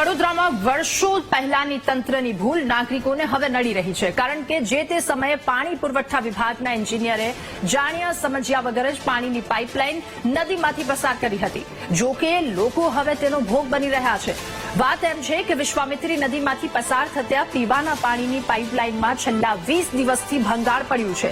વડોદરામાં વર્ષો પહેલાની તંત્રની ભૂલ નાગરિકોને હવે નડી રહી છે. કારણ કે જે તે સમયે પાણી પુરવઠા વિભાગના એન્જિનિયરે જાણ્યા સમજ્યા વગર જ પાણીની પાઇપલાઇન નદીમાંથી પસાર કરી હતી. જો કે લોકો હવે તેનો ભોગ બની રહ્યા છે. વાત એમ છે કે વિશ્વામિત્રી નદીમાંથી પસાર થતા પીવાના પાણીની પાઇપલાઇનમાં છેલ્લા વીસ દિવસથી ભંગાર પડ્યું છે.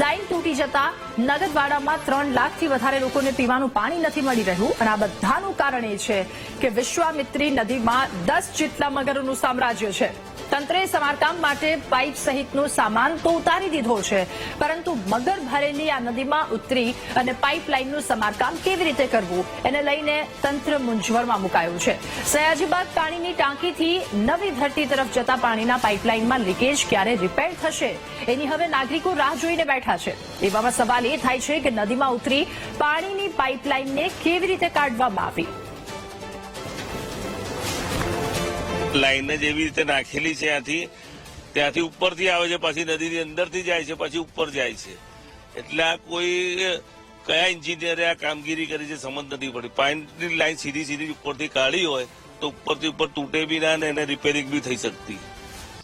લાઇન તૂટી જતા નગદવાડામાં ત્રણ લાખથી વધારે લોકોને પીવાનું પાણી નથી મળી રહ્યું અને આ બધાનું કારણ એ છે કે વિશ્વામિત્રી નદીમાં દસ જેટલા મગરોનું સામ્રાજ્ય છે. તંત્રે સમારકામ માટે પાઇપ સહિતનો સામાન તો ઉતારી દીધો છે, પરંતુ મગર ભરેલી આ નદીમાં ઉતરી અને પાઇપલાઇનનું સમારકામ કેવી રીતે કરવું, એને લઈને તંત્ર મૂંઝવણમાં મુકાયું છે. સયાજીબાગ પાણીની ટાંકીથી નવી ધરતી તરફ જતા પાણીના પાઇપલાઇનમાં લીકેજ ક્યારે રિપેર થશે, એની હવે નાગરિકો રાહ જોઈને બેઠા છે. એવામાં સવાલ એ થાય છે કે નદીમાં ઉતરી પાણીની પાઇપલાઇનને કેવી રીતે કાઢવામાં આવી? લાઈન જ એવી રીતે નાખેલી છે ત્યાંથી ત્યાંથી ઉપરથી આવે છે, પછી નદીની અંદરથી જાય છે, પછી ઉપર જાય છે. એટલે આ કોઈ કયા એન્જિનિયરે આ કામગીરી કરી છે સમજ નથી પડી. પાણીની લાઈન સીધી સીધી ઉપરથી કાઢી હોય, તો ઉપરથી ઉપર તૂટે બી ના ને એને રિપેરિંગ બી થઈ શકતી.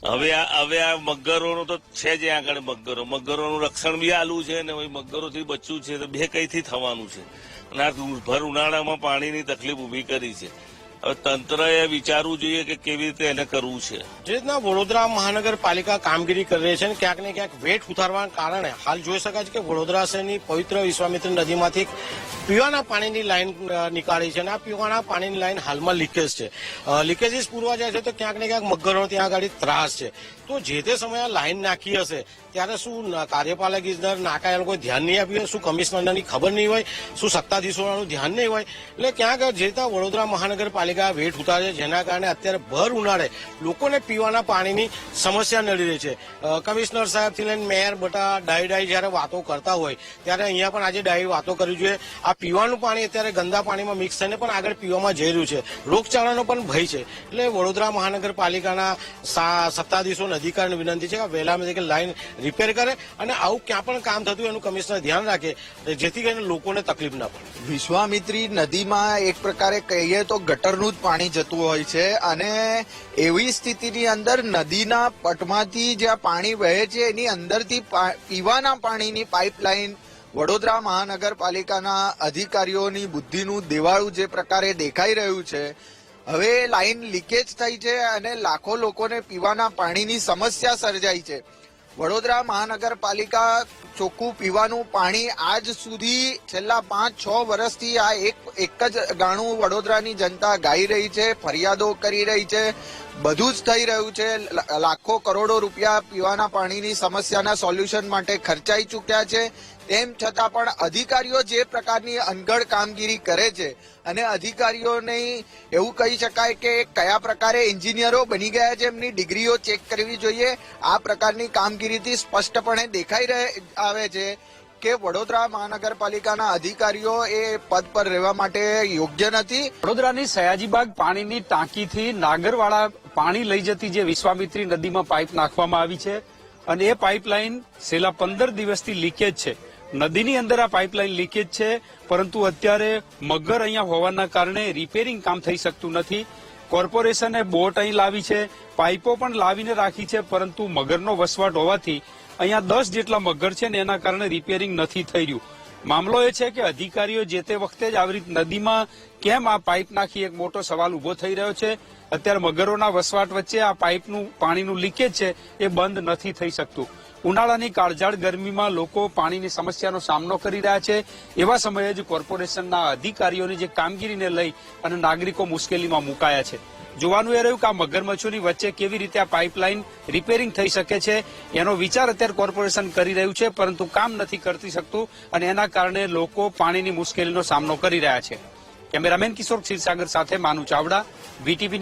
હવે આ હવે આ મગરોનો તો છે જ આગળ મગરો. મગરોનું રક્ષણ બી આલું છે ને હવે મગરોથી બચ્યું છે, તો બે કઈથી થવાનું છે? અને આ ભર ઉનાળામાં પાણીની તકલીફ ઊભી કરી છે. તંત્રએ વિચારવું જોઈએ કે કેવી રીતે એને કરવું છે. જે રીતના વડોદરા મહાનગરપાલિકા કામગીરી કરી રહી છે ક્યાંક ને ક્યાંક વેટ ઉતારવાના કારણે હાલ જોઈ શકાય છે કે વડોદરા શહેરની પવિત્ર વિશ્વામિત્ર નદીમાંથી પીવાના પાણીની લાઈન નીકાળી છે અને આ પીવાના પાણીની લાઈન હાલમાં લીકેજ છે. લીકેજીસ પૂરવા જાય છે તો ક્યાંક ને ક્યાંક મગરનો ત્યાં આગળ ત્રાસ છે. તો જે તે સમયે લાઇન નાખી હશે, ત્યારે શું કાર્યપાલક ઇજનર નાકા એ કોઈ ધ્યાન નહીં આપ્યું શું કમિશનરની ખબર નહીં હોય? શું સત્તાધીશોનું ધ્યાન નહીં હોય? એટલે ક્યાંક જે રીતના વડોદરા મહાનગરપાલિકા વેઠ ઉતારે છે. જેના કારણે અત્યારે ભર ઉનાળે લોકોને પીવાના પાણીની સમસ્યા નડી રહી છે. કમિશનર સાહેબથી લઈને મેયર બટા ડાઈ ડાઈ જ્યારે વાતો કરતા હોય, ત્યારે અહીંયા પણ આજે ડાઈ વાતો કરવી જોઈએ. આ પીવાનું પાણી અત્યારે ગંદા પાણીમાં મિક્સ થઈને પણ આગળ પીવામાં જઈ રહ્યું છે. રોગચાળાનો પણ ભય છે. એટલે વડોદરા મહાનગરપાલિકાના સા- સત્તાધીશોને અધિકારીને વિનંતી છે કે વહેલામાં કે લાઈન રિપેર કરે અને આવું ક્યાં પણ કામ થતું એનું કમિશનર ધ્યાન રાખે, જેથી કરીને લોકોને તકલીફ ના પડે. વિશ્વામિત્રી નદીમાં એક પ્રકારે કહીએ તો ગટરનું જ પાણી જતું હોય છે અને એવી સ્થિતિની અંદર નદીના પટમાંથી જ્યાં પાણી વહે છે, એની અંદરથી પીવાના પાણીની પાઇપલાઇન વડોદરા મહાનગરપાલિકાના અધિકારીઓની બુદ્ધિનું દેવાળું જે પ્રકારે દેખાઈ રહ્યું છે, હવે લાઈન લીકેજ થઈ છે અને લાખો લોકોને પીવાના પાણીની સમસ્યા સર્જાઈ છે. વડોદરા મહાનગરપાલિકા ચોખ્ખું પીવાનું પાણી આજ સુધી છેલ્લા પાંચ, છ વર્ષથી આ એક એક જ ગાણું વડોદરાની જનતા ગાઈ રહી છે, ફરિયાદો કરી રહી છે, બધું જ થઈ રહ્યું છે. લાખો કરોડો રૂપિયા પીવાના પાણીની સમસ્યાના સોલ્યુશન માટે ખર્ચાઈ ચૂક્યા છે. તેમ છતાં પણ અધિકારીઓ જે પ્રકારની અનગઢ કામગીરી કરે છે અને અધિકારીઓને એવું કહી શકાય કે કયા પ્રકારે એન્જિનિયરો બની ગયા છે, એમની ડિગ્રીઓ ચેક કરવી જોઈએ. આ પ્રકારની કામગીરીથી સ્પષ્ટપણે દેખાઈ રહે, આવે છે કે વડોદરા મહાનગરપાલિકાના અધિકારીઓ એ પદ પર રહેવા માટે યોગ્ય નથી. વડોદરાની સયાજીબાગ પાણીની ટાંકીથી નાગરવાળા પાણી લઈ જતી જે વિશ્વામિત્રી નદીમાં પાઇપ નાખવામાં આવી છે અને એ પાઇપલાઇન છેલ્લા પંદર દિવસથી લીકેજ છે. નદીની અંદર આ પાઇપલાઇન લીકેજ છે, પરંતુ અત્યારે મગર અહીંયા હોવાના કારણે રિપેરિંગ કામ થઈ શકતું નથી. કોર્પોરેશને બોટ અહીં લાવી છે, પાઇપો પણ લાવીને રાખી છે, પરંતુ મગરનો વસવાટ હોવાથી અહીંયા દસ જેટલા મગર છે ને એના કારણે રિપેરિંગ નથી થઈ રહ્યું. મામલો એ છે કે અધિકારીઓ જે તે વખતે જ આવી રીતે નદીમાં કેમ આ પાઇપ નાખી એક મોટો સવાલ ઊભો થઈ રહ્યો છે. અત્યારે મગરોના વસવાટ વચ્ચે આ પાઇપનું પાણીનું લીકેજ છે, એ બંધ નથી થઈ શકતું. ઉનાળાની કાળઝાળ ગરમીમાં લોકો પાણીની સમસ્યાનો સામનો કરી રહ્યા છે. એવા સમયે જ કોર્પોરેશનના અધિકારીઓની જે કામગીરીને લઈ અને નાગરિકો મુશ્કેલીમાં મુકાયા છે. જોવાનું એ રહ્યું કે આ મગરમચ્છોની વચ્ચે કેવી રીતે આ પાઇપલાઇન રિપેરિંગ થઈ શકે છે, એનો વિચાર અત્યારે કોર્પોરેશન કરી રહ્યું છે, પરંતુ કામ નથી કરતી શકતું અને એના કારણે લોકો પાણીની મુશ્કેલીનો સામનો કરી રહ્યા છે. કેમેરામેન કિશોર ક્ષીરસાગર સાથે માનુ ચાવડા, વીટીવી